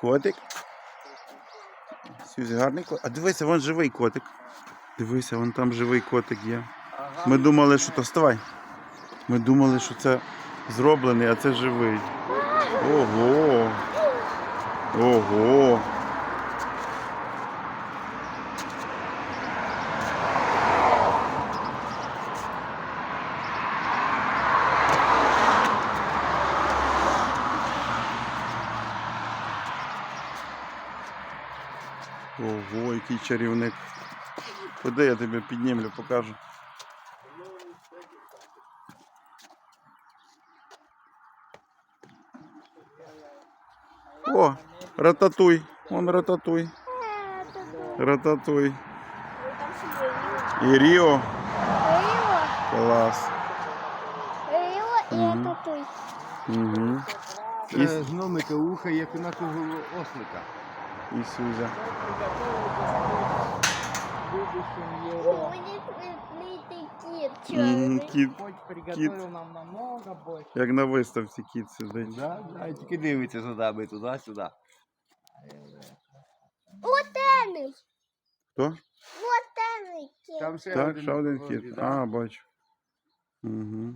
Котик. Сюзі, гарний котик. А дивися, вон живий котик. Дивися, вон там живий котик є. Ми думали, що то вставай. Ми думали, що це зроблений, а це живий. Ого. Ого. Ого, який чарівник. Куди я тебе піднімлю, покажу. О, рататуй. Он рататуй. Рататуй. І Ріо. Рио. Клас. Рио і Рататуй. Угу. Це гномика уха, як у нашого ослика. І Сюзя. Мені приплитий кіт Мгм, чорний. Кіт, Хоч приготовив нам намного більше. як на виставці кіт сидить. Да, да, тільки дивиться за нами туди-сюди. Лотений. Хто? Лотений кіт. Там ще Так, один ще один вроді, кіт. да. А, бачу. Угу.